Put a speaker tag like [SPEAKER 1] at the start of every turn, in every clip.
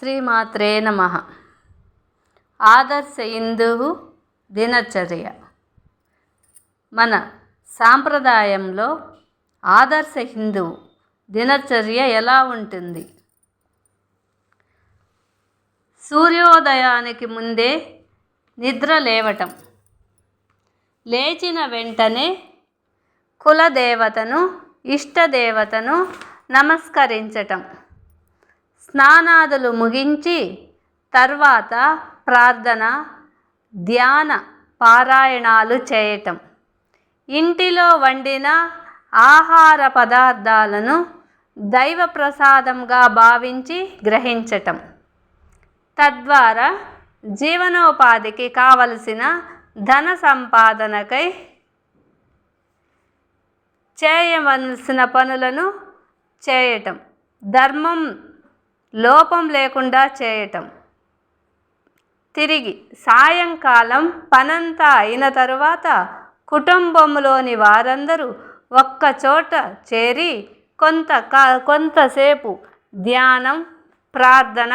[SPEAKER 1] శ్రీమాత్రే నమ. ఆదర్శ హిందువు దినచర్య. మన సాంప్రదాయంలో ఆదర్శ హిందువు దినచర్య ఎలా ఉంటుంది? సూర్యోదయానికి ముందే నిద్ర లేవటం. లేచిన వెంటనే కులదేవతను ఇష్టదేవతను నమస్కరించటం. స్నానాదులు ముగించి తర్వాత ప్రార్థన ధ్యాన పారాయణాలు చేయటం. ఇంటిలో వండిన ఆహార పదార్థాలను దైవ ప్రసాదంగా భావించి గ్రహించటం. తద్వారా జీవనోపాధికి కావలసిన ధన సంపాదనకై చేయవలసిన పనులను చేయటం. ధర్మం లోపం లేకుండా చేయటం. తిరిగి సాయంకాలం పనంతా అయిన తరువాత కుటుంబంలోని వారందరూ ఒక్కచోట చేరి కొంత కొంతసేపు ధ్యానం ప్రార్థన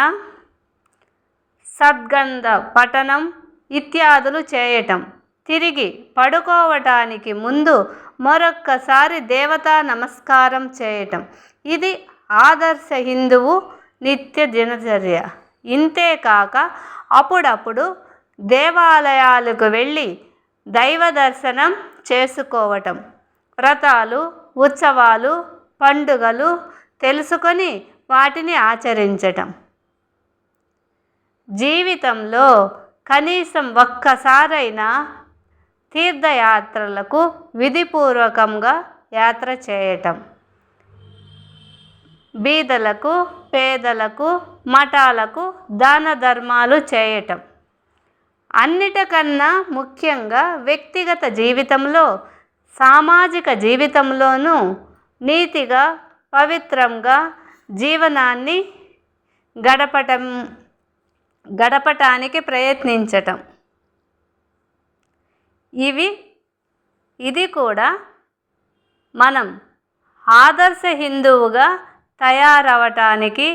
[SPEAKER 1] సద్గంధ పఠనం ఇత్యాదులు చేయటం. తిరిగి పడుకోవటానికి ముందు మరొక్కసారి దేవతా నమస్కారం చేయటం. ఇది ఆదర్శ హిందువు నిత్య దినచర్య. ఇంతేకాక అప్పుడప్పుడు దేవాలయాలకు వెళ్ళి దైవ దర్శనం చేసుకోవటం. వ్రతాలు ఉత్సవాలు పండుగలు తెలుసుకొని వాటిని ఆచరించటం. జీవితంలో కనీసం ఒక్కసారైనా తీర్థయాత్రలకు విధిపూర్వకంగా యాత్ర చేయటం. బీదలకు పేదలకు మఠాలకు దాన ధర్మాలు చేయటం. అన్నిటికన్నా ముఖ్యంగా వ్యక్తిగత జీవితంలో సామాజిక జీవితంలోనూ నీతిగా పవిత్రంగా జీవనాన్ని గడపటం గడపటానికి ప్రయత్నించటం. ఇవి ఇది కూడా మనం ఆదర్శ హిందువుగా తయారవటానికి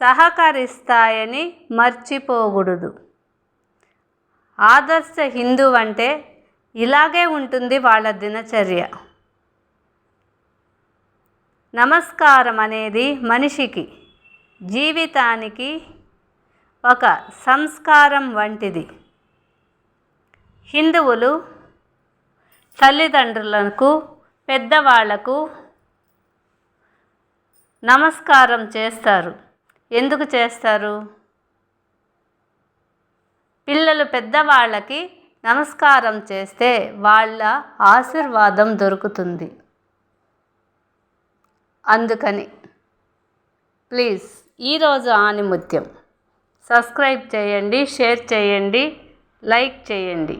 [SPEAKER 1] సహకరిస్తాయని మర్చిపోకూడదు ఆదర్శ హిందూ అంటే ఇలాగే ఉంటుంది వాళ్ళ దినచర్య. నమస్కారం అనేది మనిషికి జీవితానికి ఒక సంస్కారం వంటిది. హిందువులు తల్లిదండ్రులకు పెద్దవాళ్ళకు నమస్కారం చేస్తారు. ఎందుకు చేస్తారు? పిల్లలు పెద్దవాళ్ళకి నమస్కారం చేస్తే వాళ్ళ ఆశీర్వాదం దొరుకుతుంది. అందుకని ప్లీజ్ ఈరోజు ఆనిముత్యం. సబ్స్క్రైబ్ చేయండి షేర్ చేయండి లైక్ చేయండి.